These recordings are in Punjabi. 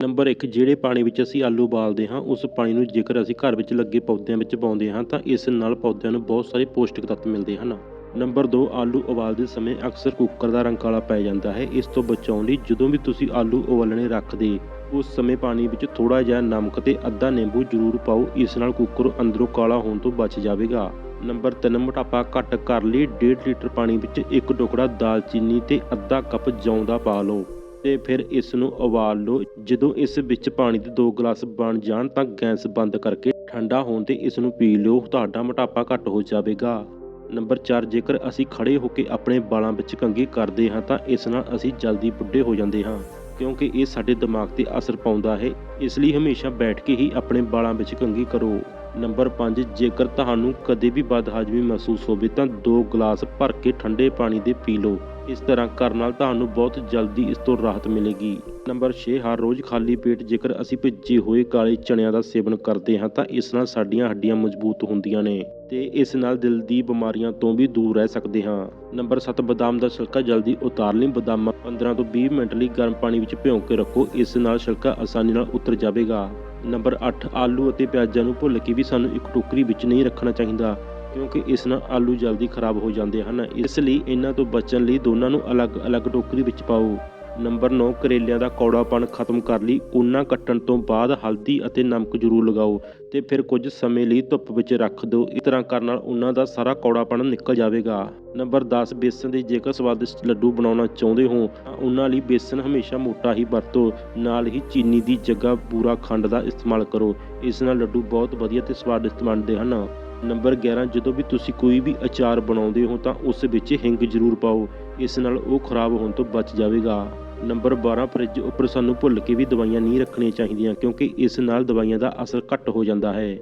ਨੰਬਰ 1 ਜਿਹੜੇ ਪਾਣੀ ਵਿੱਚ ਅਸੀਂ ਆਲੂ ਉਬਾਲਦੇ ਹਾਂ, ਉਸ ਪਾਣੀ ਨੂੰ ਜੇਕਰ ਅਸੀਂ ਘਰ ਵਿੱਚ ਲੱਗੇ ਪੌਦਿਆਂ ਵਿੱਚ ਪਾਉਂਦੇ ਹਾਂ, ਤਾਂ ਇਸ ਨਾਲ ਪੌਦਿਆਂ ਨੂੰ ਬਹੁਤ ਸਾਰੇ ਪੌਸ਼ਟਿਕ ਤੱਤ ਮਿਲਦੇ ਹਨ। ਨੰਬਰ 2 ਆਲੂ ਉਬਾਲਦੇ ਸਮੇਂ ਅਕਸਰ ਕੁੱਕਰ ਦਾ ਰੰਗ ਕਾਲਾ ਪੈ ਜਾਂਦਾ ਹੈ। ਇਸ ਤੋਂ ਬਚਾਉਣ ਲਈ ਜਦੋਂ ਵੀ ਤੁਸੀਂ ਆਲੂ ਉਬਾਲਣੇ ਰੱਖਦੇ, ਉਸ ਸਮੇਂ ਪਾਣੀ ਵਿੱਚ ਥੋੜਾ ਜਿਹਾ ਨਮਕ ਤੇ ਅੱਧਾ ਨਿੰਬੂ ਜ਼ਰੂਰ ਪਾਓ। ਇਸ ਨਾਲ ਕੁੱਕਰ ਅੰਦਰੋਂ ਕਾਲਾ ਹੋਣ ਤੋਂ ਬਚ ਜਾਵੇਗਾ। ਨੰਬਰ 3 ਮੋਟਾਪਾ ਘੱਟ ਕਰ ਲਈ। 1.5 ਲੀਟਰ ਪਾਣੀ ਵਿੱਚ ਇੱਕ ਟੁਕੜਾ ਦਾਲਚੀਨੀ ਤੇ ਅੱਧਾ ਕੱਪ ਜੌਂ ਦਾ ਪਾ ਲਓ। ਤੇ ਫਿਰ ਇਸ ਨੂੰ ਉਬਾਲ ਲਓ। ਜਦੋਂ ਇਸ ਵਿੱਚ ਪਾਣੀ ਦੇ 2 ਗਲਾਸ ਬਣ ਜਾਣ ਤਾਂ ਗੈਸ ਬੰਦ ਕਰਕੇ ਠੰਡਾ ਹੋਣ ਤੇ ਇਸ ਨੂੰ ਪੀ ਲਿਓ। ਤੁਹਾਡਾ ਮੋਟਾਪਾ ਘੱਟ ਹੋ ਜਾਵੇਗਾ। ਨੰਬਰ 4 ਜੇਕਰ ਅਸੀਂ ਖੜੇ ਹੋ ਕੇ ਆਪਣੇ ਵਾਲਾਂ ਵਿੱਚ ਕੰਘੀ ਕਰਦੇ ਹਾਂ ਤਾਂ ਇਸ ਨਾਲ ਅਸੀਂ ਜਲਦੀ ਬੁੱਢੇ ਹੋ ਜਾਂਦੇ ਹਾਂ, ਕਿਉਂਕਿ ਇਹ ਸਾਡੇ ਦਿਮਾਗ ਤੇ ਅਸਰ ਪਾਉਂਦਾ ਹੈ। ਇਸ ਲਈ ਹਮੇਸ਼ਾ ਬੈਠ ਕੇ ਹੀ ਆਪਣੇ ਵਾਲਾਂ ਵਿੱਚ ਕੰਘੀ ਕਰੋ। ਨੰਬਰ 5 ਜੇਕਰ ਤੁਹਾਨੂੰ ਕਦੇ ਵੀ ਬਦਹਜ਼ਮੀ ਮਹਿਸੂਸ ਹੋਵੇ ਤਾਂ 2 ਗਲਾਸ ਭਰ ਕੇ ਠੰਡੇ ਪਾਣੀ ਦੇ ਪੀ ਲਓ। ਇਸ ਤਰ੍ਹਾਂ ਕਰਨ ਨਾਲ ਤੁਹਾਨੂੰ ਬਹੁਤ ਜਲਦੀ ਇਸ ਤੋਂ ਰਾਹਤ ਮਿਲੇਗੀ। ਨੰਬਰ 6 ਹਰ ਰੋਜ਼ ਖਾਲੀ ਪੇਟ ਜੇਕਰ ਅਸੀਂ ਭਿੱਜੇ ਹੋਏ ਕਾਲੇ ਚਣਿਆਂ ਦਾ ਸੇਵਨ ਕਰਦੇ ਹਾਂ ਤਾਂ ਇਸ ਨਾਲ ਸਾਡੀਆਂ ਹੱਡੀਆਂ ਮਜ਼ਬੂਤ ਹੁੰਦੀਆਂ ਨੇ ਤੇ ਇਸ ਨਾਲ ਦਿਲ ਦੀ ਬਿਮਾਰੀਆਂ ਤੋਂ ਵੀ ਦੂਰ ਰਹਿ ਸਕਦੇ ਹਾਂ। ਨੰਬਰ 7 ਬਦਾਮ ਦਾ ਛਿਲਕਾ ਜਲਦੀ ਉਤਾਰ ਲਈ। ਬਦਾਮਾਂ 15 ਤੋਂ 20 ਮਿੰਟ ਲਈ ਗਰਮ ਪਾਣੀ ਵਿੱਚ ਭਿਓ ਕੇ ਰੱਖੋ, ਇਸ ਨਾਲ ਛਿਲਕਾ ਆਸਾਨੀ ਨਾਲ ਉਤਰ ਜਾਵੇਗਾ। ਨੰਬਰ 8 ਆਲੂ ਅਤੇ ਪਿਆਜ਼ਾਂ ਨੂੰ ਭੁੱਲ ਕੇ ਵੀ ਸਾਨੂੰ ਇੱਕ ਟੋਕਰੀ ਵਿੱਚ ਨਹੀਂ ਰੱਖਣਾ ਚਾਹੀਦਾ। ਕਿਉਂਕਿ ਇਸ ਨਾਲ ਆਲੂ ਜਲਦੀ ਖਰਾਬ ਹੋ ਜਾਂਦੇ ਹਨ। ਇਸ ਲਈ ਇਹਨਾਂ ਤੋਂ ਬਚਣ ਲਈ ਦੋਨਾਂ ਨੂੰ ਅਲੱਗ-ਅਲੱਗ ਟੋਕਰੀ ਵਿੱਚ ਪਾਓ। ਨੰਬਰ 9 ਕਰੇਲਿਆਂ ਦਾ ਕੌੜਾਪਣ ਖਤਮ ਕਰ ਲਈ। ਉਹਨਾਂ ਕੱਟਣ ਤੋਂ ਬਾਅਦ ਹਲਦੀ ਅਤੇ ਨਮਕ ਜ਼ਰੂਰ ਲਗਾਓ ਤੇ ਫਿਰ ਕੁਝ ਸਮੇਂ ਲਈ ਧੁੱਪ ਵਿੱਚ ਰੱਖ ਦਿਓ। ਇਸ ਤਰ੍ਹਾਂ ਕਰਨ ਨਾਲ ਉਹਨਾਂ ਦਾ ਸਾਰਾ ਕੌੜਾਪਣ ਨਿਕਲ ਜਾਵੇਗਾ। ਨੰਬਰ 10 ਬੇਸਨ ਦੇ ਜੇਕਰ ਸਵਾਦਿਸ਼ਟ ਲੱਡੂ ਬਣਾਉਣਾ ਚਾਹੁੰਦੇ ਹੋ, ਤਾਂ ਉਹਨਾਂ ਲਈ ਬੇਸਨ ਹਮੇਸ਼ਾ ਮੋਟਾ ਹੀ ਵਰਤੋ। ਨਾਲ ਹੀ ਚੀਨੀ ਦੀ ਜਗ੍ਹਾ ਬੂਰਾ ਖੰਡ ਦਾ ਇਸਤੇਮਾਲ ਕਰੋ। ਇਸ ਨਾਲ ਲੱਡੂ ਬਹੁਤ ਵਧੀਆ ਤੇ ਸਵਾਦਿਸ਼ਟ ਬਣਦੇ ਹਨ। ਨੰਬਰ 11 ਜਦੋਂ ਵੀ ਤੁਸੀਂ ਕੋਈ ਵੀ ਅਚਾਰ ਬਣਾਉਂਦੇ ਹੋ ਤਾਂ ਉਸ ਵਿੱਚ ਹਿੰਗ ਜ਼ਰੂਰ ਪਾਓ। ਇਸ ਨਾਲ ਉਹ ਖਰਾਬ ਹੋਣ ਤੋਂ ਬਚ ਜਾਵੇਗਾ। ਨੰਬਰ 12 ਫ੍ਰਿਜ ਉੱਪਰ ਸਾਨੂੰ ਭੁੱਲ ਕੇ ਵੀ ਦਵਾਈਆਂ ਨਹੀਂ ਰੱਖਣੀਆਂ ਚਾਹੀਦੀਆਂ ਕਿਉਂਕਿ ਇਸ ਨਾਲ ਦਵਾਈਆਂ ਦਾ ਅਸਰ ਘੱਟ ਹੋ ਜਾਂਦਾ ਹੈ।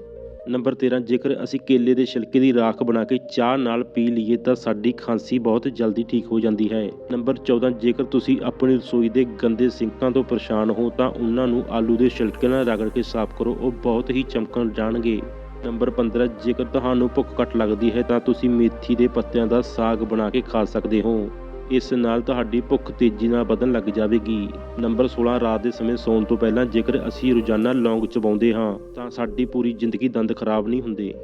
ਨੰਬਰ 13 ਜੇਕਰ ਅਸੀਂ ਕੇਲੇ ਦੇ ਛਿਲਕੇ ਦੀ ਰਾਖ ਬਣਾ ਕੇ ਚਾਹ ਨਾਲ ਪੀ ਲਈਏ ਤਾਂ ਸਾਡੀ ਖਾਂਸੀ ਬਹੁਤ ਜਲਦੀ ਠੀਕ ਹੋ ਜਾਂਦੀ ਹੈ। ਨੰਬਰ 14 ਜੇਕਰ ਤੁਸੀਂ ਆਪਣੀ ਰਸੋਈ ਦੇ ਗੰਦੇ ਸਿੰਕਾਂ ਤੋਂ ਪਰੇਸ਼ਾਨ ਹੋ ਤਾਂ ਉਹਨਾਂ ਨੂੰ ਆਲੂ ਦੇ ਛਿਲਕੇ ਨਾਲ ਰਗੜ ਕੇ ਸਾਫ਼ ਕਰੋ। ਉਹ ਬਹੁਤ ਹੀ ਚਮਕਣ ਜਾਣਗੇ। ਨੰਬਰ 15 ਜੇਕਰ ਤੁਹਾਨੂੰ ਭੁੱਖ ਘੱਟ ਲੱਗਦੀ ਹੈ ਤਾਂ ਤੁਸੀਂ ਮੇਥੀ ਦੇ ਪੱਤਿਆਂ ਦਾ ਸਾਗ ਬਣਾ ਕੇ ਖਾ ਸਕਦੇ ਹੋ। ਇਸ ਨਾਲ ਤੁਹਾਡੀ ਭੁੱਖ ਤੇਜ਼ੀ ਨਾਲ ਵਧਣ ਲੱਗ ਜਾਵੇਗੀ। ਨੰਬਰ 16 ਰਾਤ ਦੇ ਸਮੇਂ ਸੌਣ ਤੋਂ ਪਹਿਲਾਂ ਜੇਕਰ ਅਸੀਂ ਰੋਜ਼ਾਨਾ ਲੌਂਗ ਚਬਾਉਂਦੇ ਹਾਂ, ਤਾਂ ਸਾਡੀ ਪੂਰੀ ਜ਼ਿੰਦਗੀ ਦੰਦ ਖਰਾਬ ਨਹੀਂ ਹੁੰਦੇ।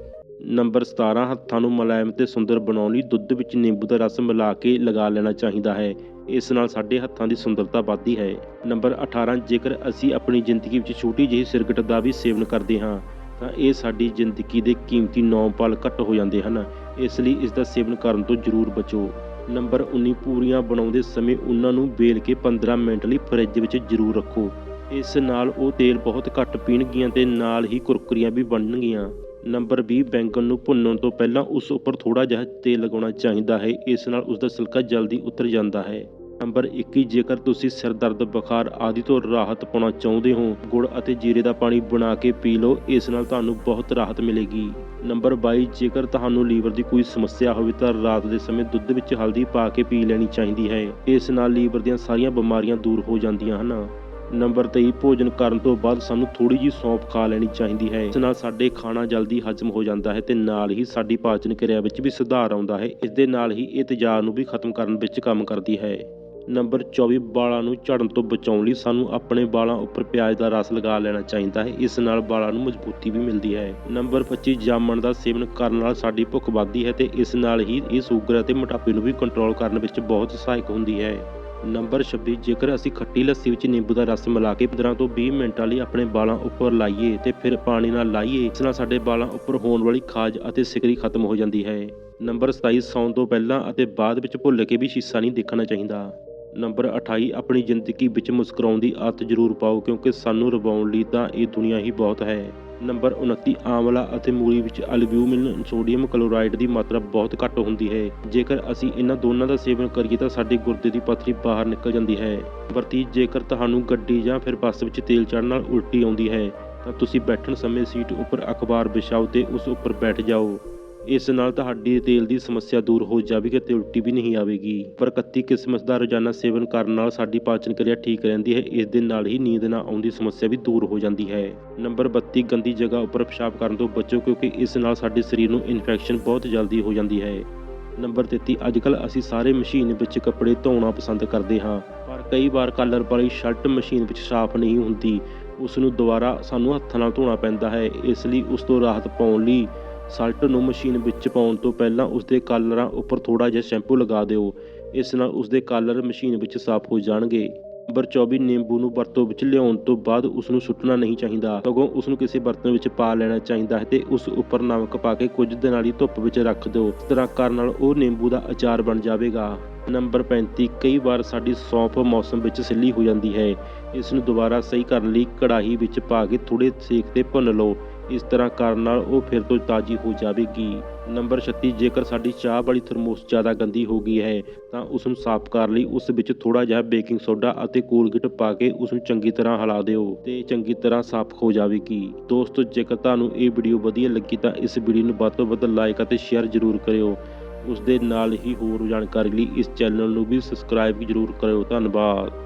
ਨੰਬਰ 17 ਹੱਥਾਂ ਨੂੰ ਮੁਲਾਇਮ ਤੇ ਸੁੰਦਰ ਬਣਾਉਣ ਲਈ ਦੁੱਧ ਵਿੱਚ ਨਿੰਬੂ ਦਾ ਰਸ ਮਿਲਾ ਕੇ ਲਗਾ ਲੈਣਾ ਚਾਹੀਦਾ ਹੈ। ਇਸ ਨਾਲ ਸਾਡੇ ਹੱਥਾਂ ਦੀ ਸੁੰਦਰਤਾ ਵੱਧਦੀ ਹੈ। ਨੰਬਰ 18 ਜੇਕਰ ਅਸੀਂ ਆਪਣੀ ਜ਼ਿੰਦਗੀ ਵਿੱਚ ਛੋਟੀ ਜਿਹੀ ਸਿਰਗਟ ਦਾ ਵੀ ਸੇਵਨ ਕਰਦੇ ਹਾਂ ਤਾਂ ਇਹ ਸਾਡੀ ਜ਼ਿੰਦਗੀ ਦੇ ਕੀਮਤੀ 9 ਪਲ ਘੱਟ ਹੋ ਜਾਂਦੇ ਹਨ। ਇਸ ਲਈ ਇਸ ਦਾ ਸੇਵਨ ਕਰਨ ਤੋਂ ਜ਼ਰੂਰ ਬਚੋ। ਨੰਬਰ 19 ਪੂਰੀਆਂ ਬਣਾਉਂਦੇ ਸਮੇਂ ਉਹਨਾਂ ਨੂੰ ਵੇਲ ਕੇ 15 ਮਿੰਟ ਲਈ ਫਰਿੱਜ ਵਿੱਚ ਜ਼ਰੂਰ ਰੱਖੋ। ਇਸ ਨਾਲ ਉਹ ਤੇਲ ਬਹੁਤ ਘੱਟ ਪੀਣਗੀਆਂ ਤੇ ਨਾਲ ਹੀ ਕੁਰਕਰੀਆਂ ਵੀ ਬਣਨਗੀਆਂ। ਨੰਬਰ 20 ਬੈਂਗਣ ਨੂੰ ਭੁੰਨਣ ਤੋਂ ਪਹਿਲਾਂ ਉਸ ਉੱਪਰ ਥੋੜਾ ਜਿਹਾ ਤੇਲ ਲਗਾਉਣਾ ਚਾਹੀਦਾ ਹੈ। ਇਸ ਨਾਲ ਉਸ ਦਾ ਸਿਲਕਾ ਜਲਦੀ ਉਤਰ ਜਾਂਦਾ ਹੈ। ਨੰਬਰ 21 ਜੇਕਰ ਤੁਸੀਂ ਸਿਰ ਦਰਦ, ਬੁਖਾਰ ਆਦਿ ਤੋਂ ਰਾਹਤ ਪਾਉਣਾ ਚਾਹੁੰਦੇ ਹੋ, ਗੁੜ ਅਤੇ ਜੀਰੇ ਦਾ ਪਾਣੀ ਬਣਾ ਕੇ ਪੀ ਲਓ, ਇਸ ਨਾਲ ਤੁਹਾਨੂੰ ਬਹੁਤ ਰਾਹਤ ਮਿਲੇਗੀ। ਨੰਬਰ 22 ਜੇਕਰ ਤੁਹਾਨੂੰ ਲੀਵਰ ਦੀ ਕੋਈ ਸਮੱਸਿਆ ਹੋਵੇ ਤਾਂ ਰਾਤ ਦੇ ਸਮੇਂ ਦੁੱਧ ਵਿੱਚ ਹਲਦੀ ਪਾ ਕੇ ਪੀ ਲੈਣੀ ਚਾਹੀਦੀ ਹੈ। ਇਸ ਨਾਲ ਲੀਵਰ ਦੀਆਂ ਸਾਰੀਆਂ ਬਿਮਾਰੀਆਂ ਦੂਰ ਹੋ ਜਾਂਦੀਆਂ ਹਨ। ਨੰਬਰ 23 ਭੋਜਨ ਕਰਨ ਤੋਂ ਬਾਅਦ ਸਾਨੂੰ ਥੋੜੀ ਜਿਹੀ ਸੌਂਫ ਖਾ ਲੈਣੀ ਚਾਹੀਦੀ ਹੈ। ਇਸ ਨਾਲ ਸਾਡੇ ਖਾਣਾ ਜਲਦੀ ਹਜਮ ਹੋ ਜਾਂਦਾ ਹੈ ਤੇ ਨਾਲ ਹੀ ਸਾਡੀ ਪਾਚਨ ਕਿਰਿਆ ਵਿੱਚ ਵੀ ਸੁਧਾਰ ਆਉਂਦਾ ਹੈ। ਇਸ ਦੇ ਨਾਲ ਹੀ ਇਹ ਤੇਜ਼ਾਬ ਨੂੰ ਵੀ ਖਤਮ ਕਰਨ ਵਿੱਚ ਕੰਮ ਕਰਦੀ ਹੈ। ਨੰਬਰ 24 ਵਾਲਾਂ ਨੂੰ ਝੜਨ ਤੋਂ ਬਚਾਉਣ ਲਈ ਸਾਨੂੰ ਆਪਣੇ ਵਾਲਾਂ ਉੱਪਰ ਪਿਆਜ਼ ਦਾ ਰਸ ਲਗਾ ਲੈਣਾ ਚਾਹੀਦਾ ਹੈ। ਇਸ ਨਾਲ ਵਾਲਾਂ ਨੂੰ ਮਜ਼ਬੂਤੀ ਵੀ ਮਿਲਦੀ ਹੈ। ਨੰਬਰ 25 ਜਾਮਣ ਦਾ ਸੇਵਨ ਕਰਨ ਨਾਲ ਸਾਡੀ ਭੁੱਖ ਵੱਧਦੀ ਹੈ ਤੇ ਇਸ ਨਾਲ ਹੀ ਇਹ ਸ਼ੂਗਰ ਅਤੇ ਮੋਟਾਪੇ ਨੂੰ ਵੀ ਕੰਟਰੋਲ ਕਰਨ ਵਿੱਚ ਬਹੁਤ ਸਹਾਇਕ ਹੁੰਦੀ ਹੈ। ਨੰਬਰ 26 ਜੇਕਰ ਅਸੀਂ ਖੱਟੀ ਲੱਸੀ ਵਿੱਚ ਨਿੰਬੂ ਦਾ ਰਸ ਮਿਲਾ ਕੇ 15 ਤੋਂ 20 ਮਿੰਟਾਂ ਲਈ ਆਪਣੇ ਵਾਲਾਂ ਉੱਪਰ ਲਾਈਏ ਤੇ ਫਿਰ ਪਾਣੀ ਨਾਲ ਲਾਈਏ, ਇਸ ਨਾਲ ਸਾਡੇ ਵਾਲਾਂ ਉੱਪਰ ਹੋਣ ਵਾਲੀ ਖਾਜ ਅਤੇ ਸਿਕਰੀ ਖਤਮ ਹੋ ਜਾਂਦੀ ਹੈ। ਨੰਬਰ 27 ਸੌਣ ਤੋਂ ਪਹਿਲਾਂ ਅਤੇ ਬਾਅਦ ਵਿੱਚ ਭੁੱਲ ਕੇ ਵੀ ਸ਼ੀਸ਼ਾ ਨਹੀਂ ਦੇਖਣਾ ਚਾਹੀਦਾ। ਨੰਬਰ 28 ਆਪਣੀ ਜ਼ਿੰਦਗੀ ਵਿੱਚ ਮੁਸਕਰਾਉਣ ਦੀ ਆਦਤ ਜ਼ਰੂਰ ਪਾਓ ਕਿਉਂਕਿ ਸਾਨੂੰ ਰਵਾਉਣ ਲਈ ਤਾਂ ਇਹ ਦੁਨੀਆ ਹੀ ਬਹੁਤ ਹੈ। ਨੰਬਰ 29 ਆਮਲਾ ਅਤੇ ਮੂਲੀ ਵਿੱਚ ਅਲਬਿਊਮਿਨ, ਸੋਡੀਅਮ ਕਲੋਰਾਈਡ ਦੀ ਮਾਤਰਾ ਬਹੁਤ ਘੱਟ ਹੁੰਦੀ ਹੈ। ਜੇਕਰ ਅਸੀਂ ਇਹਨਾਂ ਦੋਨਾਂ ਦਾ ਸੇਵਨ ਕਰੀਏ ਤਾਂ ਸਾਡੇ ਗੁਰਦੇ ਦੀ ਪੱਥਰੀ ਬਾਹਰ ਨਿਕਲ ਜਾਂਦੀ ਹੈ। ਨੰਬਰ 30 ਜੇਕਰ ਤੁਹਾਨੂੰ ਗੱਡੀ ਜਾਂ ਫਿਰ ਬੱਸ ਵਿੱਚ ਤੇਲ ਚੜ੍ਹਨ ਨਾਲ ਉਲਟੀ ਆਉਂਦੀ ਹੈ, ਤਾਂ ਤੁਸੀਂ ਬੈਠਣ ਸਮੇਂ ਸੀਟ ਉੱਪਰ ਅਖਬਾਰ ਵਿਛਾਓ ਤੇ ਉਸ ਉੱਪਰ ਬੈਠ ਜਾਓ। ਇਸ ਨਾਲ ਤੁਹਾਡੀ ਤੇਲ ਦੀ ਸਮੱਸਿਆ ਦੂਰ ਹੋ ਜਾਵੇਗੀ ਤੇ ਉਲਟੀ ਵੀ ਨਹੀਂ ਆਵੇਗੀ। ਪਰ 31 ਕਿਸਮਤ ਦਾ ਰੋਜ਼ਾਨਾ ਸੇਵਨ ਕਰਨ ਨਾਲ ਸਾਡੀ ਪਾਚਨ ਕਿਰਿਆ ਠੀਕ ਰਹਿੰਦੀ ਹੈ, ਇਸ ਦੇ ਨਾਲ ਹੀ ਨੀਂਦ ਨਾ ਆਉਣ ਦੀ ਸਮੱਸਿਆ ਵੀ ਦੂਰ ਹੋ ਜਾਂਦੀ ਹੈ। ਨੰਬਰ 32 ਗੰਦੀ ਜਗ੍ਹਾ ਉੱਪਰ ਪਿਸ਼ਾਬ ਕਰਨ ਤੋਂ ਬਚੋ ਕਿਉਂਕਿ ਇਸ ਨਾਲ ਸਾਡੇ ਸਰੀਰ ਨੂੰ ਇਨਫੈਕਸ਼ਨ ਬਹੁਤ ਜਲਦੀ ਹੋ ਜਾਂਦੀ ਹੈ। ਨੰਬਰ 33 ਅੱਜਕੱਲ ਅਸੀਂ ਸਾਰੇ ਮਸ਼ੀਨ ਵਿੱਚ ਕੱਪੜੇ ਧੋਣਾ ਪਸੰਦ ਕਰਦੇ ਹਾਂ, ਪਰ ਕਈ ਵਾਰ ਕਲਰ ਵਾਲੀ ਸ਼ਰਟ ਮਸ਼ੀਨ ਵਿੱਚ ਸਾਫ਼ ਨਹੀਂ ਹੁੰਦੀ। ਉਸ ਨੂੰ ਦੁਬਾਰਾ ਸਾਨੂੰ ਹੱਥਾਂ ਨਾਲ ਧੋਣਾ ਪੈਂਦਾ ਹੈ, ਇਸ ਲਈ ਉਸ ਤੋਂ ਰਾਹਤ ਪਾਉਣ ਲਈ ਸ਼ਰਟ ਨੂੰ ਮਸ਼ੀਨ ਵਿੱਚ ਪਾਉਣ ਤੋਂ ਪਹਿਲਾਂ ਉਸ ਦੇ ਕਾਲਰਾਂ ਉੱਪਰ ਥੋੜਾ ਜਿਹਾ ਸ਼ੈਂਪੂ ਲਗਾ ਦਿਓ। ਇਸ ਨਾਲ ਉਸ ਦੇ ਕਾਲਰ ਮਸ਼ੀਨ ਵਿੱਚ ਸਾਫ਼ ਹੋ ਜਾਣਗੇ। ਨੰਬਰ 24 ਨਿੰਬੂ ਨੂੰ ਵਰਤੋਂ ਵਿੱਚ ਲਿਆਉਣ ਤੋਂ ਬਾਅਦ ਉਸ ਨੂੰ ਸੁੱਟਣਾ ਨਹੀਂ ਚਾਹੀਦਾ। ਸਗੋਂ ਉਸ ਨੂੰ ਕਿਸੇ ਬਰਤਨ ਵਿੱਚ ਪਾ ਲੈਣਾ ਚਾਹੀਦਾ ਹੈ ਤੇ ਉਸ ਉੱਪਰ ਨਮਕ ਪਾ ਕੇ ਕੁਝ ਦਿਨਾਂ ਲਈ ਧੁੱਪ ਵਿੱਚ ਰੱਖ ਦਿਓ। ਇਸ ਤਰ੍ਹਾਂ ਕਰਨ ਨਾਲ ਉਹ ਨਿੰਬੂ ਦਾ ਅਚਾਰ ਬਣ ਜਾਵੇਗਾ। ਨੰਬਰ 35 ਕਈ ਵਾਰ ਸਾਡੀ ਸੌਂਫ ਮੌਸਮ ਵਿੱਚ ਸਿੱਲੀ ਹੋ ਜਾਂਦੀ ਹੈ। ਇਸ ਨੂੰ ਦੁਬਾਰਾ ਸਹੀ ਕਰਨ ਲਈ ਕੜਾਹੀ ਵਿੱਚ ਪਾ ਕੇ ਥੋੜੇ ਸੇਕ ਤੇ ਭੁੰਨ ਲਓ। ਇਸ ਤਰ੍ਹਾਂ ਕਰਨ ਨਾਲ ਉਹ ਫਿਰ ਤੋਂ ਤਾਜ਼ੀ ਹੋ ਜਾਵੇਗੀ। ਨੰਬਰ 36 ਜੇਕਰ ਸਾਡੀ ਚਾਹ ਵਾਲੀ ਥਰਮੋਸ ਜ਼ਿਆਦਾ ਗੰਦੀ ਹੋ ਗਈ ਹੈ, ਤਾਂ ਉਸ ਨੂੰ ਸਾਫ਼ ਕਰਨ ਲਈ, ਉਸ ਵਿੱਚ ਥੋੜਾ ਜਿਹਾ ਬੇਕਿੰਗ ਸੋਡਾ ਅਤੇ ਕੋਲਗੇਟ ਪਾ ਕੇ ਉਸ ਨੂੰ ਚੰਗੀ ਤਰ੍ਹਾਂ ਹਿਲਾ ਦਿਓ ਤੇ ਚੰਗੀ ਤਰ੍ਹਾਂ ਸਾਫ਼ ਹੋ ਜਾਵੇਗੀ। ਦੋਸਤੋ, ਜੇਕਰ ਤੁਹਾਨੂੰ ਇਹ ਵੀਡੀਓ ਵਧੀਆ ਲੱਗੀ ਤਾਂ ਇਸ ਵੀਡੀਓ ਨੂੰ ਵੱਧ ਤੋਂ ਵੱਧ ਲਾਈਕ ਅਤੇ ਸ਼ੇਅਰ ਜ਼ਰੂਰ ਕਰਿਓ। ਉਸ ਦੇ ਨਾਲ ਹੀ ਹੋਰ ਜਾਣਕਾਰੀ ਲਈ ਇਸ ਚੈਨਲ ਨੂੰ ਵੀ ਸਬਸਕ੍ਰਾਈਬ ਜ਼ਰੂਰ ਕਰਿਓ। ਧੰਨਵਾਦ।